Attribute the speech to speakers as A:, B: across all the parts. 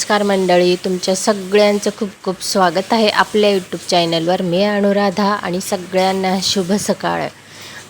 A: नमस्कार मंडळी तुमच्या सगळ्यांचं खूप खूप स्वागत आहे आपल्या यूट्यूब चॅनलवर मी अनुराधा आणि सगळ्यांना शुभ सकाळ.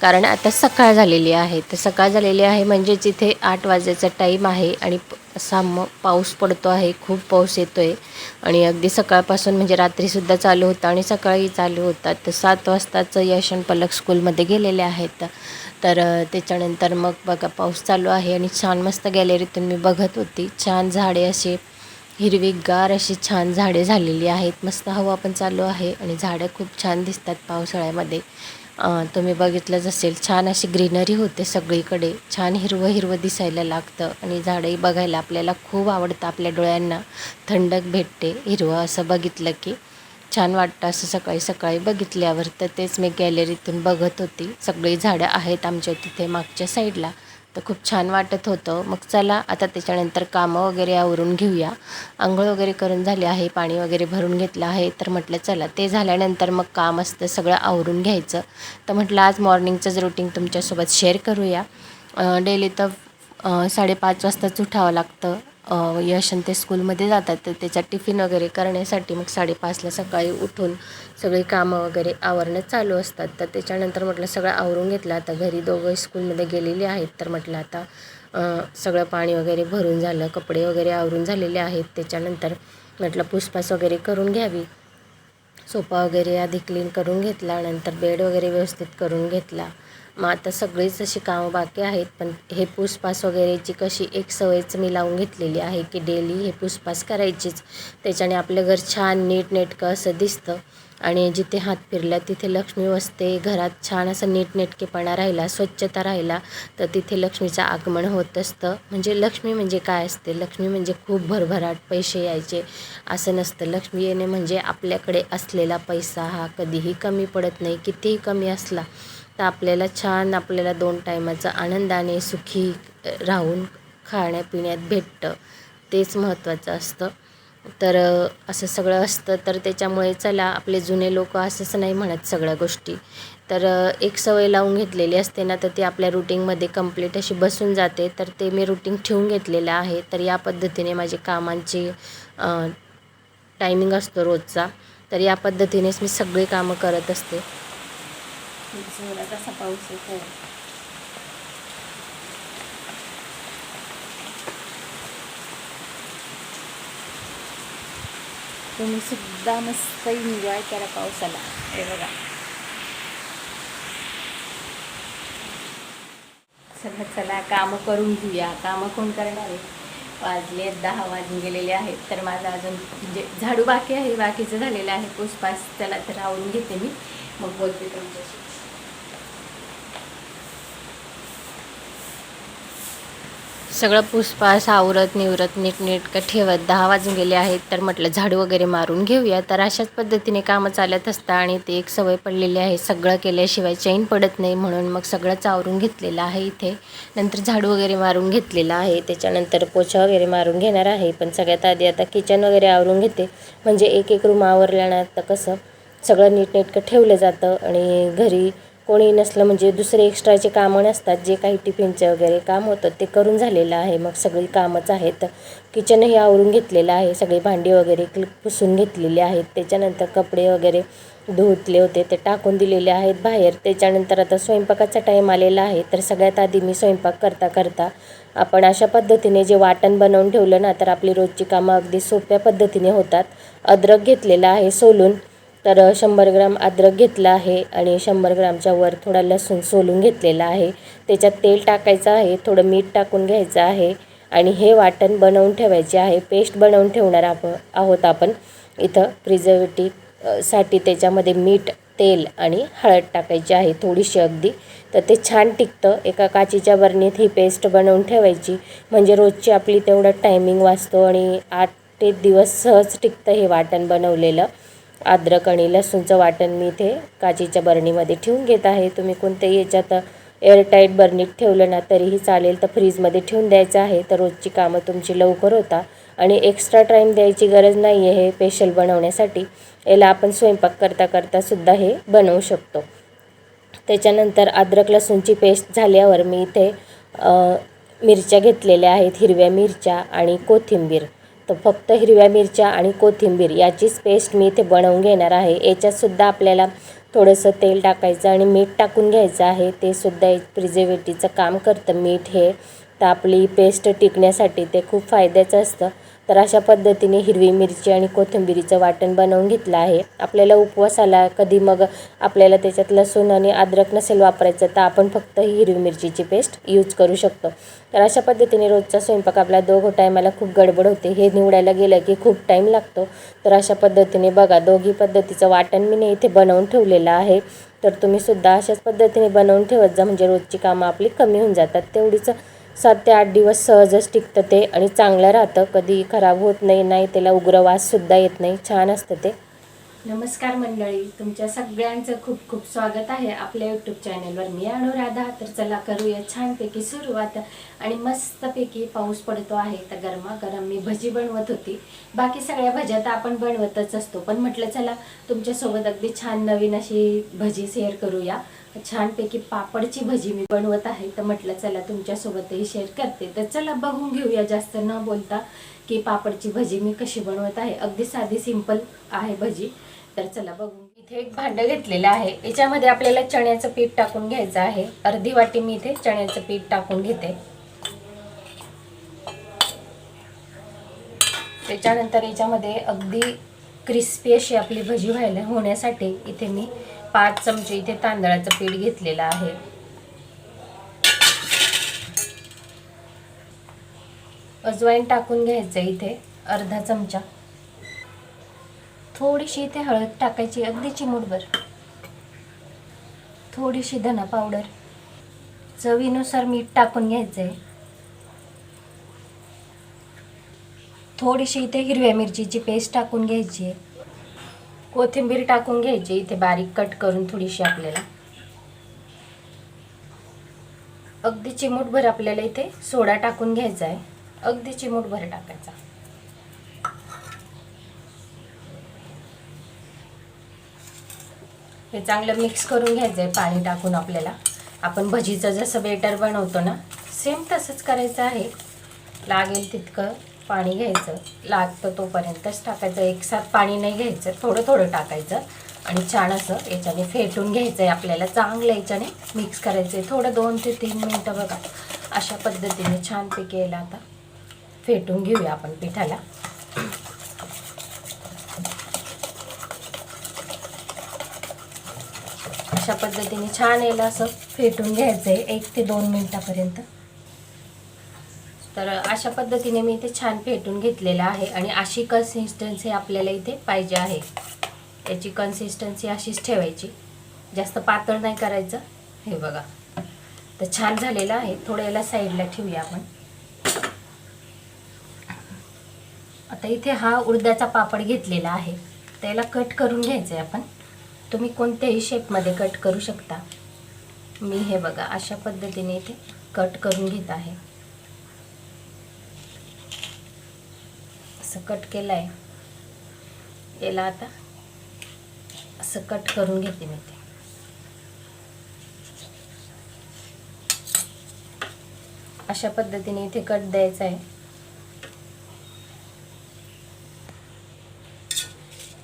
A: कारण आता सकाळ झालेली आहे. तर सकाळ झालेली आहे म्हणजेच इथे आठ वाजायचा टाईम आहे आणि असा म पाऊस पडतो आहे खूप पाऊस येतो आहे आणि अगदी सकाळपासून म्हणजे रात्रीसुद्धा चालू होता आणि सकाळी चालू होता तर सात वाजताचं यश आणि पलक स्कूलमध्ये गेलेले आहेत. तर त्याच्यानंतर मग बघा पाऊस चालू आहे आणि छान मस्त गॅलरीतून मी बघत होती. छान झाडे असे हिरवीगार अशी छान झाडे झालेली आहेत. मस्त हवा पण चालू आहे आणि झाडं खूप छान दिसतात पावसाळ्यामध्ये. तुम्ही बघितलंच असेल छान अशी ग्रीनरी होते सगळीकडे. छान हिरवं हिरवं दिसायला लागतं आणि झाडंही बघायला आपल्याला खूप आवडतं आपल्या डोळ्यांना. थंडक भेटते हिरवं असं बघितलं की. छान वाटतं असं सकाळी सकाळी बघितल्यावर. तर तेच मी गॅलरीतून बघत होती. सगळी झाडं आहेत आमच्या तिथे मागच्या साईडला तर खूप छान वाटत होतं. मग चला आता त्याच्यानंतर कामं वगैरे आवरून घेऊया. आंघोळ वगैरे करून झाली आहे पाणी वगैरे भरून घेतलं आहे. तर म्हटलं चला ते झाल्यानंतर मग काम असतं सगळं आवरून घ्यायचं. तर म्हटलं आज मॉर्निंगचंच रुटीन तुमच्यासोबत शेअर करूया. डेली तर साडेपाच वाजताच उठावं लागतं. यश आणि ते स्कूलमध्ये जातात तर त्याचा टिफिन वगैरे करण्यासाठी मग साडेपाचला सकाळी उठून सगळी कामं वगैरे आवरणं चालू असतात. तर त्याच्यानंतर म्हटलं सगळं आवरून घेतलं. आता घरी दोघं स्कूलमध्ये गेलेली आहेत तर म्हटलं आता सगळं पाणी वगैरे भरून झालं कपडे वगैरे आवरून झालेले आहेत. त्याच्यानंतर म्हटलं पुसपास वगैरे करून घ्यावी. सोफा वगैरे आधी क्लीन करून घेतला नंतर बेड वगैरे व्यवस्थित करून घेतला. मग आता सगळीच अशी कामं बाकी आहेत पण हे पुसपास वगैरेची कशी एक सवयच मी लावून घेतलेली आहे की डेली हे पुसपास करायचीच. त्याच्याने आपलं घर छान नीट नेटकं असं दिसतं. आणि जिथे हात फिरला तिथे लक्ष्मी वसते घरात छान असं नीटनेटकेपणा राहिला स्वच्छता राहिला तर तिथे लक्ष्मीचं आगमन होत असतं. म्हणजे लक्ष्मी म्हणजे काय असते? लक्ष्मी म्हणजे खूप भरभराट पैसे यायचे. असं नसतं. लक्ष्मी येणे म्हणजे आपल्याकडे असलेला पैसा हा कधीही कमी पडत नाही. कितीही कमी असला तर आपल्याला छान आपल्याला दोन टायमाचं आनंदाने सुखी राहून खाण्यापिण्यात भेटतं. तेच महत्त्वाचं असतं. तर असं सगळं असतं. तर त्याच्यामुळे चला आपले जुने लोक असंच नाही म्हणत सगळ्या गोष्टी. तर एक सवय लावून घेतलेली असते ना तर ती आपल्या रुटीनमध्ये कंप्लीट अशी बसून जाते. तर ते मी रुटीन ठेवून घेतलेलं आहे. तर या पद्धतीने माझे कामांची टायमिंग असतो रोजचा. तर या पद्धतीनेच मी सगळी कामं करत असते. तसा पाऊस येतो तुम्ही सुद्धा मस्त एन्जॉय करा पावसाला हे बघा चला चला कामं करून घेऊया कामं कोण करणार आहे वाजले दहा वाजून गेलेले आहेत तर माझा अजून म्हणजे झाडू बाकी आहे बाकीचं झालेलं आहे पुसपास त्याला तर आवरून घेते मी मग बोलते तुमच्याशी सगळं पुसपास आवरत निवरत नीटनेटकं ठेवत दहा वाजून गेले आहेत तर म्हटलं झाडू वगैरे मारून घेऊया. तर अशाच पद्धतीने कामं चालत असतं आणि ते एक सवय पडलेली आहे. सगळं केल्याशिवाय चैन पडत नाही म्हणून मग सगळंच आवरून घेतलेलं आहे इथे. नंतर झाडू वगैरे मारून घेतलेला आहे. त्याच्यानंतर पोछा वगैरे मारून घेणार आहे. पण सगळ्यात आधी आता किचन वगैरे आवरून घेते. म्हणजे एक एक रूम आवरल्यानं आता कसं सगळं नीटनेटकं ठेवलं जातं आणि घरी कोणी नसलं म्हणजे दुसरे एक्स्ट्राचे कामं नसतात जे काही टिफिनचं वगैरे काम होतं ते करून झालेलं आहे. मग सगळी कामच आहेत. किचनही आवरून घेतलेलं आहे. सगळी भांडी वगैरे पुसून घेतलेली आहेत. त्याच्यानंतर कपडे वगैरे धुतले होते ते टाकून दिलेले आहेत बाहेर. त्याच्यानंतर आता स्वयंपाकाचा टाईम आलेला आहे. तर सगळ्यात आधी मी स्वयंपाक करता करता आपण अशा पद्धतीने जे वाटण बनवून ठेवलं ना तर आपली रोजची कामं अगदी सोप्या पद्धतीने होतात. अद्रक घेतलेला आहे सोलून. तर शंभर ग्राम अद्रक घेतला आहे आणि शंभर ग्रामच्या वर थोडा लसूण सोलून घेतलेला आहे. त्याच्यात तेल टाकायचं आहे थोडं मीठ टाकून घ्यायचं आहे आणि हे वाटण बनवून ठेवायचे आहे. पेस्ट बनवून ठेवणार आप आहोत आपण. इथं प्रिझर्वेटिव्हसाठी त्याच्यामध्ये मीठ तेल आणि हळद टाकायची आहे थोडीशी अगदी. तर ते छान टिकतं. एका काचीच्या बरणीत ही पेस्ट बनवून ठेवायची. म्हणजे रोजची आपली तेवढं टायमिंग वाचतो आणि आठ ते दिवस सहज टिकतं हे वाटण बनवलेलं. अद्रक आणि लसूणचं वाटण मी इथे काचीच्या बरणीमध्ये ठेवून घेत आहे. तुम्ही कोणत्याही याच्यात एअरटाईट बरणीत ठेवलं ना तरीही चालेल. तर फ्रीजमध्ये ठेवून द्यायचं आहे. तर रोजची कामं तुमची लवकर होता. आणि एक्स्ट्रा टाईम द्यायची गरज नाही आहे हे स्पेशल बनवण्यासाठी. याला आपण स्वयंपाक करता करता सुद्धा हे बनवू शकतो. त्याच्यानंतर अद्रक लसूणची पेस्ट झाल्यावर मी इथे मिरच्या घेतलेल्या आहेत. हिरव्या मिरच्या आणि कोथिंबीर. तर फक्त हिरव्या मिरच्या आणि कोथिंबीर याचीच पेस्ट मी इथे बनवून घेणार आहे. याच्यातसुद्धा आपल्याला थोडंसं तेल टाकायचं आणि मीठ टाकून घ्यायचं आहे. ते सुद्धा एक प्रिझर्वेटिव्हचं काम करतं. मीठ हे तर आपली पेस्ट टिकण्यासाठी ते खूप फायद्याचं असतं. तर अशा पद्धतीने हिरवी मिरची आणि कोथिंबिरीचं वाटण बनवून घेतलं आहे. आपल्याला उपवासाला कधी मग आपल्याला त्याच्यात लसूण आणि अद्रक नसेल वापरायचं तर आपण फक्त ही हिरवी मिरचीची पेस्ट यूज करू शकतो. तर अशा पद्धतीने रोजचा स्वयंपाक आपल्या दोघं टायमाला खूप गडबड होते. हे निवडायला गेलं की खूप टाईम लागतो. तर अशा पद्धतीने बघा दोघी पद्धतीचं वाटण मी ने इथे बनवून ठेवलेलं आहे. तर तुम्हीसुद्धा अशाच पद्धतीने बनवून ठेवत जा म्हणजे रोजची कामं आपली कमी होऊन जातात. तेवढीच सात ते आठ दिवस सहजच टिकतं ते आणि चांगलं राहतं. कधी खराब होत नाही नाही त्याला उग्रवाससुद्धा येत नाही. छान असतं ते. नमस्कार मंडळी. तुमच्या सगळ्यांचं खूप खूप स्वागत आहे आपल्या यूट्यूब चॅनलवर मी अनुराधा. तर चला करूया छानपैकी सुरुवात. आणि मस्तपैकी पाऊस पडतो आहे तर गरमागरम मी भजी बनवत होती. बाकी सगळ्या भज्या तर आपण बनवतच असतो. पण म्हटलं चला तुमच्यासोबत अगदी छान नवीन अशी भजी शेअर करूया. छानपैकी पापडची भजी मी बनवत आहे. तर म्हटलं चला तुमच्यासोबतही शेअर करते. तर चला बघून घेऊया जास्त न बोलता की पापडची भजी मी कशी बनवत आहे. अगदी साधी सिंपल आहे भजी. तर चला बघून इथे एक भांडं घेतलेलं आहे. याच्यामध्ये आपल्याला चण्याचं पीठ टाकून घ्यायचं आहे. अर्धी वाटी मी इथे चण्याचं पीठ टाकून घेते. त्याच्यानंतर याच्यामध्ये अगदी क्रिस्पी अशी आपली भजी व्हायला होण्यासाठी इथे मी पाच चमचे इथे तांदळाचं पीठ घेतलेलं आहे. अजवाईन टाकून घ्यायचं इथे अर्धा चमचा. थोडीशी इथे हळद टाकायची अगदी चिमूटभर. थोडीशी धना पावडर. चवीनुसार मीठ टाकून घ्यायचं आहे थोडीशी इथे हिरव्या मिरचीची पेस्ट टाकून घ्यायची आहे. कोथिंबीर टाकून घ्यायची. इथे बारीक कट करून थोडीशी आपल्याला. अगदी चिमूटभर आपल्याला इथे सोडा टाकून घ्यायचा आहे. अगदी चिमूटभर टाकायचा. हे चांगलं मिक्स करून घ्यायचं आहे पाणी टाकून आपल्याला. आपण भजीचं जसं बेटर बनवतो ना सेम तसंच करायचं आहे. लागेल तितकं. पाणी घ्यायचं. लागतं तोपर्यंतच टाकायचं. एक साथ पाणी नाही घ्यायचं. थोडं थोडं टाकायचं. आणि छान असं याच्याने फेटून घ्यायचं आहे आपल्याला. चांगलं याच्याने मिक्स करायचं आहे थोडं दोन ते तीन मिनटं बघा. अशा पद्धतीने छानपैकी यायला आता फेटून घेऊया आपण पिठाला. अशा पद्धतीने छान यायला असं फेटून घ्यायचं आहे एक ते दोन मिनटापर्यंत. तर अशा पद्धतीने मी इथे छान फेटून घेतलेलं आहे आणि अशी कन्सिस्टन्सी आपल्याला इथे पाहिजे आहे. याची कन्सिस्टन्सी अशीच ठेवायची. जास्त पातळ नाही करायचं. हे बघा. तर छान झालेलं आहे. थोडं याला साईडला ठेवूया आपण. आता इथे हा उडद्याचा पापड घेतलेला आहे. त्याला कट करून घ्यायचं आहे आपण. तुम्ही कोणत्याही शेपमध्ये कट करू शकता. मी हे बघा अशा पद्धतीने इथे कट करून घेत आहे. असं कट केलं आहे याला आता असं कट करून घेते मी ते. अशा पद्धतीने इथे कट द्यायचा आहे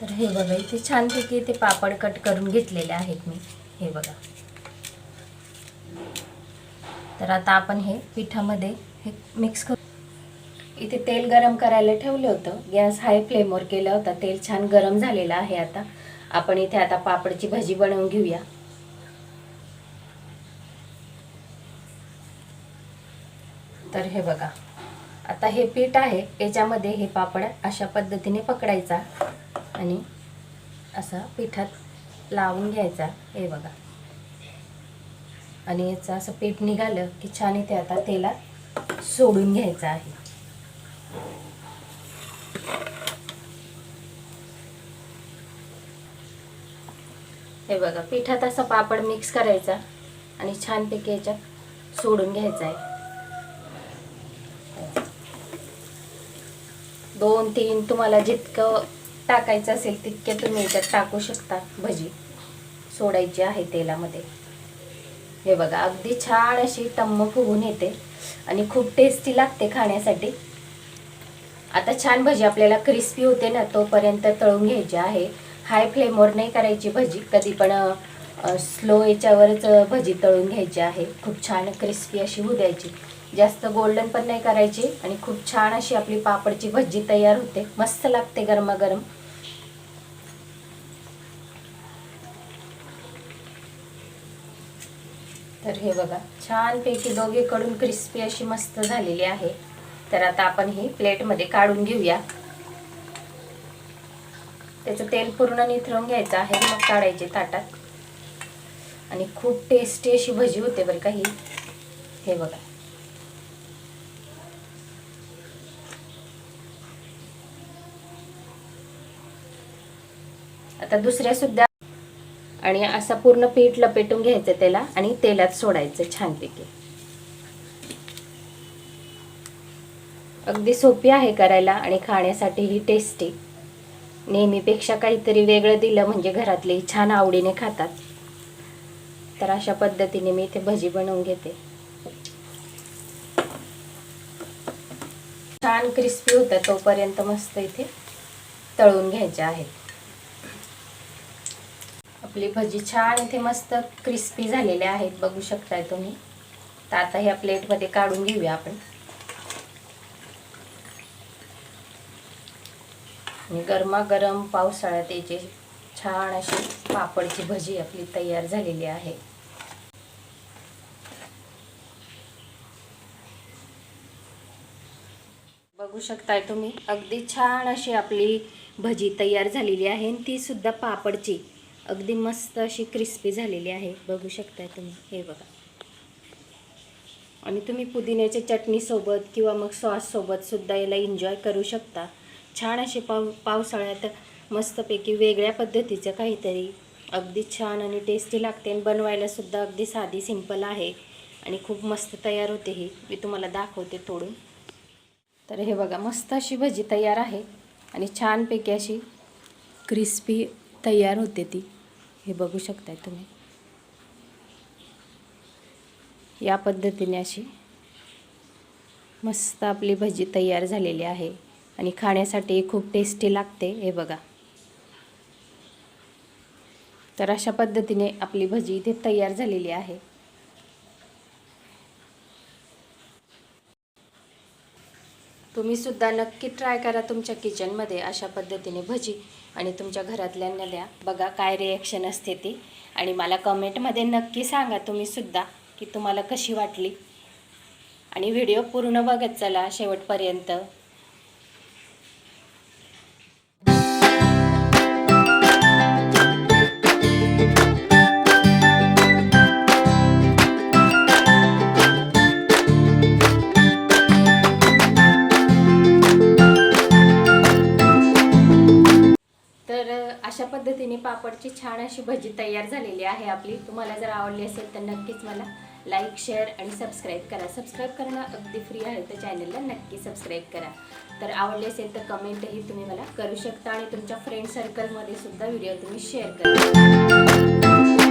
A: तर हे बघा इथे छानपैकी इथे पापड कट करून घेतलेले आहेत मी. हे बघा. तर आता आपण हे पिठामध्ये हे मिक्स करू. इथे तेल गरम करायला ठेवलं होतं. गॅस हाय फ्लेमवर केला होता. तेल छान गरम झालेलं आहे आता. आपण इथे आता पापडची भाजी बनवून घेऊया. तर हे बघा. आता हे पीठ आहे. याच्यामध्ये हे पापड अशा पद्धतीने पकडायचा आणि असा पिठात लावून घ्यायचा. हे बघा. आणि याचं असं पीठ निघालं की छान इथे आता तेलात सोडून घ्यायचं आहे. हे बघा पिठात असा पापड मिक्स करायचा आणि छानपैकी याच्यात सोडून घ्यायचा आहे. दोन तीन तुम्हाला जितकं टाकायचं असेल तितके तुम्ही याच्यात टाकू शकता भजी. सोडायची आहे तेलामध्ये. हे बघा अगदी छान अशी टम्म फुगून येते आणि खूप टेस्टी लागते खाण्यासाठी. आता छान भजी आपल्याला क्रिस्पी होते ना तोपर्यंत तळून घ्यायची आहे. हाय फ्लेमवर नाही करायची भजी कधी पण स्लो याच्यावरच भजी तळून घ्यायची आहे. खूप छान क्रिस्पी अशी होऊ द्यायची. जास्त गोल्डन पण नाही करायची आणि खूप छान अशी आपली पापडची भजी तयार होते. मस्त लागते गरमागरम. तर हे बघा छानपैकी दोघेकडून क्रिस्पी अशी मस्त झालेली आहे. तर आता आपण ही प्लेटमध्ये काढून घेऊया. त्याचं तेल पूर्ण निथळून घ्यायचं आहे मग काढायचे ताटात. आणि खूप टेस्टी अशी भजी होते बरं का ही. हे बघा. आता दुसऱ्या सुद्धा आणि असा पूर्ण पीठ लपेटून घ्यायचं त्याला आणि तेलात सोडायचं छानपैकी. अगदी सोपी आहे करायला आणि खाण्यासाठीही टेस्टी नेहमीपेक्षा काहीतरी वेगळं दिलं म्हणजे घरातले छान आवडीने खातात. तर अशा पद्धतीने मी इथे भजी बनवून घेते. छान क्रिस्पी होतं तोपर्यंत मस्त इथे तळून घ्यायच्या आहेत. आपली भजी छान इथे मस्त क्रिस्पी झालेल्या आहेत बघू शकताय तुम्ही. तर आता ह्या प्लेटमध्ये काढून घेऊया आपण. आणि गरमागरम पावसाळ्यात याची छान अशी पापडची भजी आपली तयार झालेली आहे. बघू शकताय तुम्ही अगदी छान अशी आपली भजी तयार झालेली आहे आणि ती सुद्धा पापडची. अगदी मस्त अशी क्रिस्पी झालेली आहे. बघू शकताय तुम्ही हे बघा. आणि तुम्ही पुदिन्याच्या चटणीसोबत किंवा मग सॉससोबत सुद्धा याला एन्जॉय करू शकता. छान असे पाव पावसाळ्यात मस्तपैकी वेगळ्या पद्धतीचं काहीतरी. अगदी छान आणि टेस्टी लागते आणि बनवायलासुद्धा अगदी साधी सिंपल आहे. आणि खूप मस्त तयार होते ही. मी तुम्हाला दाखवते तोडून तर हे बघा मस्त अशी भजी तयार आहे. आणि छानपैकी अशी क्रिस्पी तयार होते ती. हे बघू शकताय तुम्ही. या पद्धतीने अशी मस्त आपली भजी तयार झालेली आहे. आणि खाण्यासाठी खूप टेस्टी लागते हे बघा. तर अशा पद्धतीने आपली भजी इथे तयार झालेली आहे. तुम्ही सुद्धा नक्की ट्राय करा तुमच्या किचनमध्ये अशा पद्धतीने भजी आणि तुमच्या घरातल्यांना द्या बघा काय रिॲक्शन असते ती. आणि मला कमेंटमध्ये नक्की सांगा तुम्ही सुद्धा की तुम्हाला कशी वाटली. आणि व्हिडिओ पूर्ण बघत चला शेवटपर्यंत. पद्धतीने पापडची छान अशी भजी तयार झालेली आहे आपली. तुम्हाला जर आवडली असेल तर नक्कीच मला लाईक शेअर आणि सबस्क्राईब करा. सबस्क्राईब करणं अगदी फ्री आहे तर चॅनलला नक्की सबस्क्राईब करा. तर आवडली असेल तर कमेंटही तुम्ही मला करू शकता आणि तुमच्या फ्रेंड सर्कलमध्ये सुद्धा व्हिडिओ तुम्ही शेअर करा.